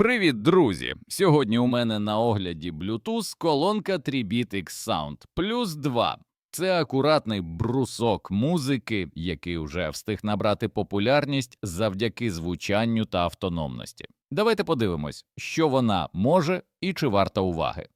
Привіт, друзі! Сьогодні у мене на огляді Bluetooth колонка 3-Bit X Sound плюс 2. Це акуратний брусок музики, який вже встиг набрати популярність завдяки звучанню та автономності. Давайте подивимось, що вона може і чи варта уваги.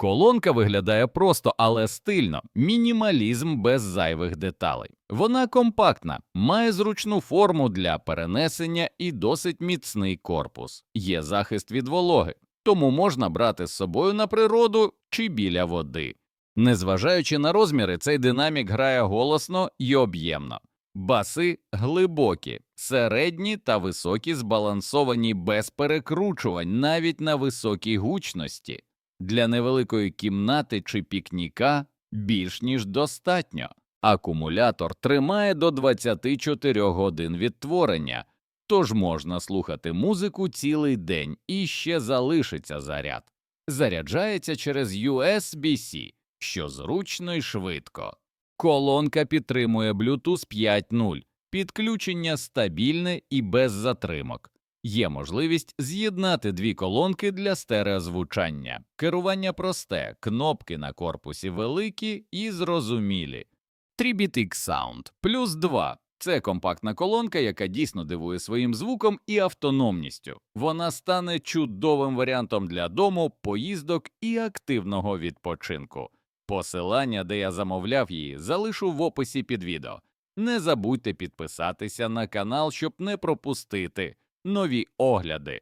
Колонка виглядає просто, але стильно, мінімалізм без зайвих деталей. Вона компактна, має зручну форму для перенесення і досить міцний корпус. Є захист від вологи, тому можна брати з собою на природу чи біля води. Незважаючи на розміри, цей динамік грає голосно і об'ємно. Баси глибокі, середні та високі, збалансовані без перекручувань, навіть на високій гучності. Для невеликої кімнати чи пікніка більш ніж достатньо. Акумулятор тримає до 24 годин відтворення, тож можна слухати музику цілий день і ще залишиться заряд. Заряджається через USB-C, що зручно і швидко. Колонка підтримує Bluetooth 5.0, підключення стабільне і без затримок. Є можливість з'єднати дві колонки для стереозвучання. Керування просте, кнопки на корпусі великі і зрозумілі. 3-Bit Sound плюс 2 – це компактна колонка, яка дійсно дивує своїм звуком і автономністю. Вона стане чудовим варіантом для дому, поїздок і активного відпочинку. Посилання, де я замовляв її, залишу в описі під відео. Не забудьте підписатися на канал, щоб не пропустити нові огляди.